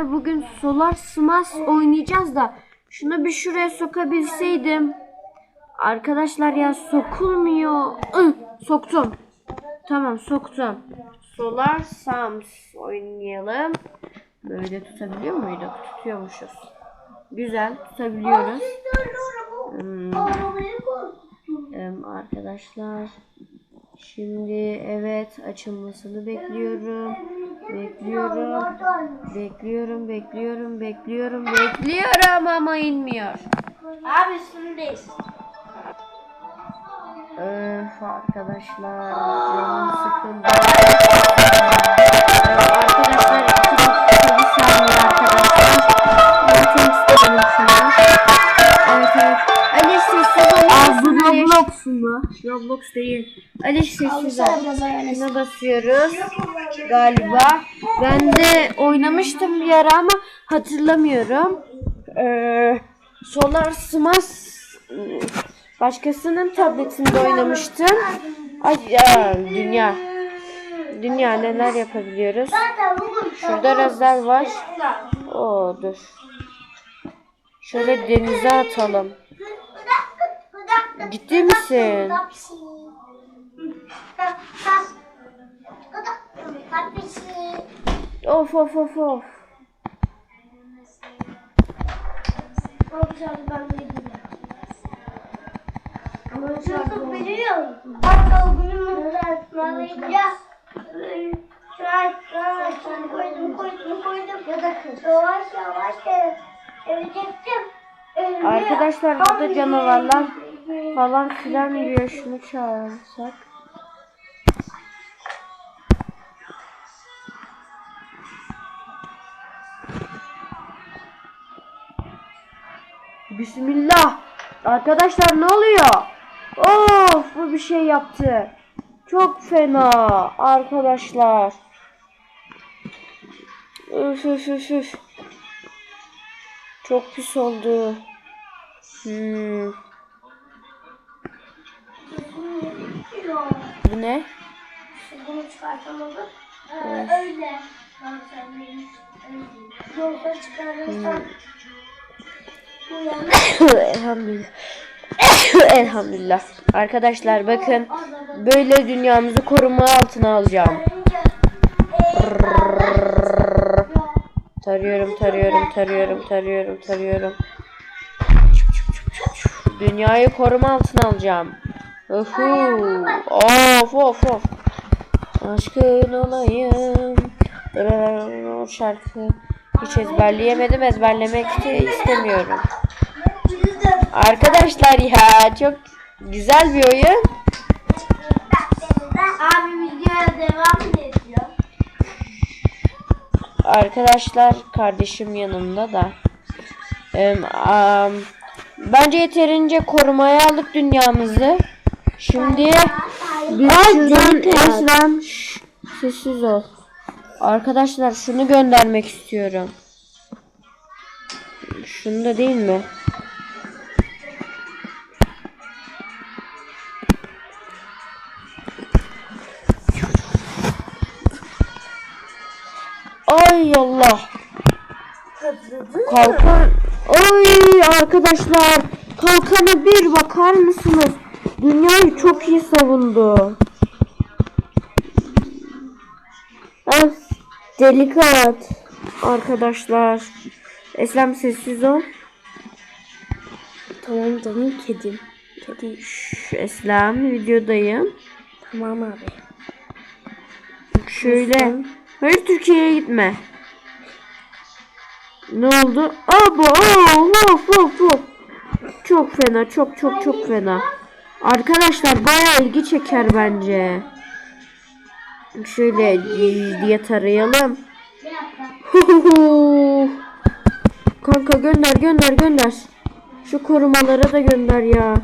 Bugün Solar Smash oynayacağız da şunu bir şuraya sokabilseydim. Arkadaşlar ya sokulmuyor. Ih, soktum. Tamam soktum. Solar Sams oynayalım. Böyle tutabiliyor muyduk? Tutuyormuşuz. Güzel tutabiliyoruz. Hmm, arkadaşlar şimdi evet açılmasını bekliyorum. Bekliyorum. Bekliyorum, bekliyorum, bekliyorum, bekliyorum ama inmiyor. Abi üstündeyiz. Öf arkadaşlar canım sıkıldı. Arkadaşlar Roblox değil. Ali sessiz. Şuna basıyoruz galiba. Ben de oynamıştım bir ara ama hatırlamıyorum. Ee, Solar Smash ıı, başkasının tabletinde oynamıştım. Ay ya, dünya. Dünya neler yapabiliyoruz? Şurada razlar var. Oo dur. Şöyle denize atalım. Ciddi misin? Of of of of. Çocuk da. Yavaş. Arkadaşlar burada canavarlar falan filan diyor. Şunu çağırsak. Bismillah. Arkadaşlar ne oluyor? Of bu bir şey yaptı. Çok fena arkadaşlar. Üf üf üf üf. Çok pis oldu. Hmm. Bu ne? Bunu çıkartamadım. Ee, öyle. Yolda yana. Elhamdülillah. Elhamdülillah. Arkadaşlar bakın böyle dünyamızı koruma altına alacağım. Tarıyorum, tarıyorum, tarıyorum, tarıyorum, tarıyorum. Dünyayı koruma altına alacağım. Uhu. Of of of. Aşkın olayım. O şarkı hiç ezberleyemedim. Ezberlemek de istemiyorum. Arkadaşlar ya çok güzel bir oyun. Abi videoya devam ediyor? Arkadaşlar kardeşim yanımda da. Bence yeterince korumaya aldık dünyamızı. Şimdi Ay şuradan Esrem sessiz ol. Arkadaşlar şunu göndermek istiyorum. Şunu da değil mi? Ay Allah. Kalkan. Ay arkadaşlar. Kalkana bir bakar mısınız? Dünyayı çok iyi savundu. Öf, delikat. Arkadaşlar. Eslem sessiz ol. Tamam tamam kedim. Kedi. Şş, Eslem videodayım. Tamam abi. Şöyle. Hayır Türkiye'ye gitme. Ne oldu? Abo, of of of. Çok fena, çok çok çok fena. Arkadaşlar bayağı ilgi çeker bence. Şöyle diye tarayalım. Kanka gönder gönder gönder. Şu korumalara da gönder ya.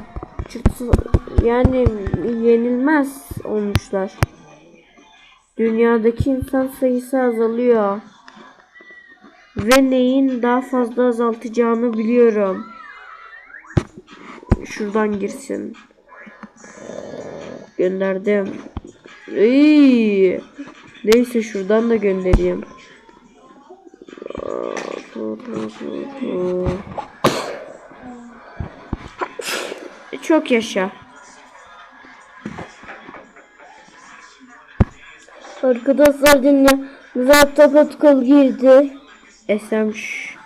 Yani yenilmez olmuşlar. Dünyadaki insan sayısı azalıyor. Ve neyin daha fazla azaltacağını biliyorum. Şuradan girsin. Gönderdim. İyi. Neyse şuradan da göndereyim. Çok yaşa. Arkadaşlar dünyamıza tapatkal girdi. Esem şş.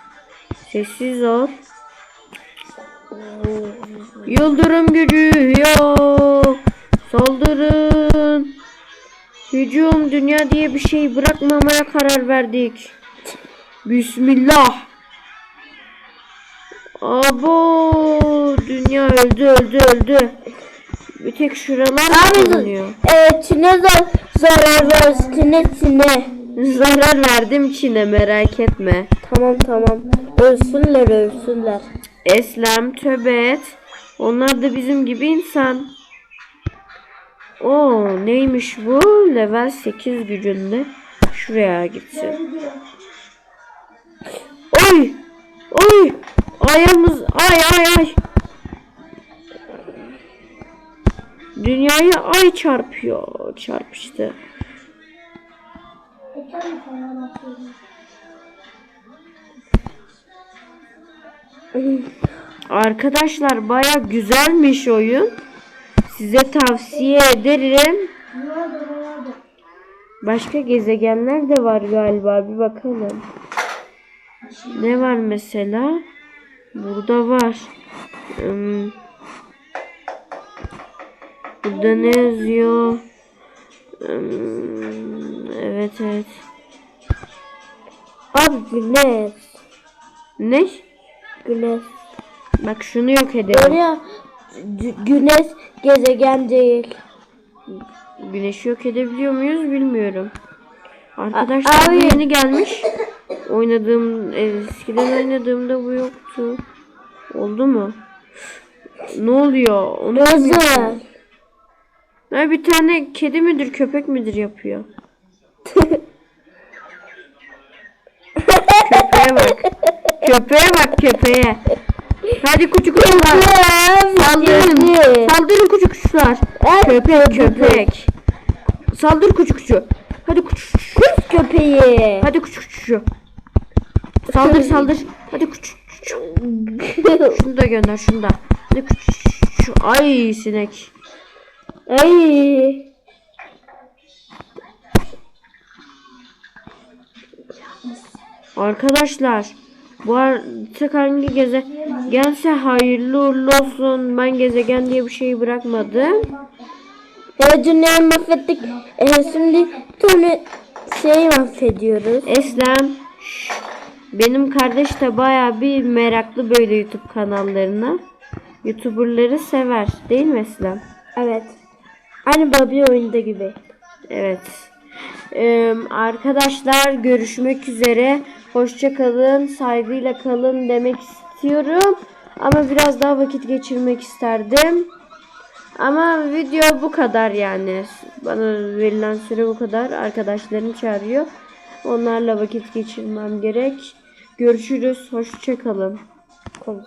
Sessiz ol. Yıldırım gücü yok. Saldırın. Hücum dünya diye bir şey bırakmamaya karar verdik. Bismillah. Abo dünya öldü öldü öldü. Bir tek şuralar bulunuyor. Evet Çin'e zar zarar ver. Çin'e Çin'e. Zarar verdim Çin'e merak etme. Tamam tamam. Ölsünler ölsünler. Eslem, tövbe et. Onlar da bizim gibi insan. Oo neymiş bu? Level 8 gücünde. Şuraya gitsin. Oy! Oy! Ayağımız ay ay ay. Dünyayı ay çarpıyor. Çarpıştı. Arkadaşlar baya güzelmiş oyun. Size tavsiye ederim. Başka gezegenler de var galiba. Bir bakalım. Ne var mesela? Burada var. Hmm. Burada ne yazıyor? Hmm, Evet evet. Abi güneş. Ne? Güneş. Bak şunu yok edelim. Oraya gü- güneş gezegen değil. Güneşi yok edebiliyor muyuz bilmiyorum. Arkadaşlar bu yeni gelmiş. Oynadığım eskiden oynadığımda bu yoktu. Oldu mu? Ne oluyor? Onu? Özel. Ha, bir tane kedi midir köpek midir yapıyor? köpeğe bak. Köpeğe bak köpeğe. Hadi küçük kuşlar. Saldırın. Saldırın küçük kuşlar. Köpek köpek. Saldır küçük kuşu. Hadi küçük kuşu. Kuş köpeği. Hadi küçük kuşu. Saldır saldır. Hadi küçük. Şunu da gönder şunu da. Hadi küçük. Ay sinek. Ay. Arkadaşlar bu artık hangi gezegence hayırlı uğurlu olsun. Ben gezegen diye bir şey bırakmadım. Evet dünyayı mahvettik. Ee, şimdi tane şey mahvediyoruz. Eslem şş, benim kardeş de baya bir meraklı böyle YouTube kanallarına. YouTuber'ları sever değil mi Eslem? Evet. Aynı Barbie oyunda gibi. Evet. Ee, arkadaşlar görüşmek üzere. Hoşça kalın, saygıyla kalın demek istiyorum. Ama biraz daha vakit geçirmek isterdim. Ama video bu kadar yani. Bana verilen süre bu kadar. Arkadaşlarım çağırıyor. Onlarla vakit geçirmem gerek. Görüşürüz. Hoşça kalın. Komik.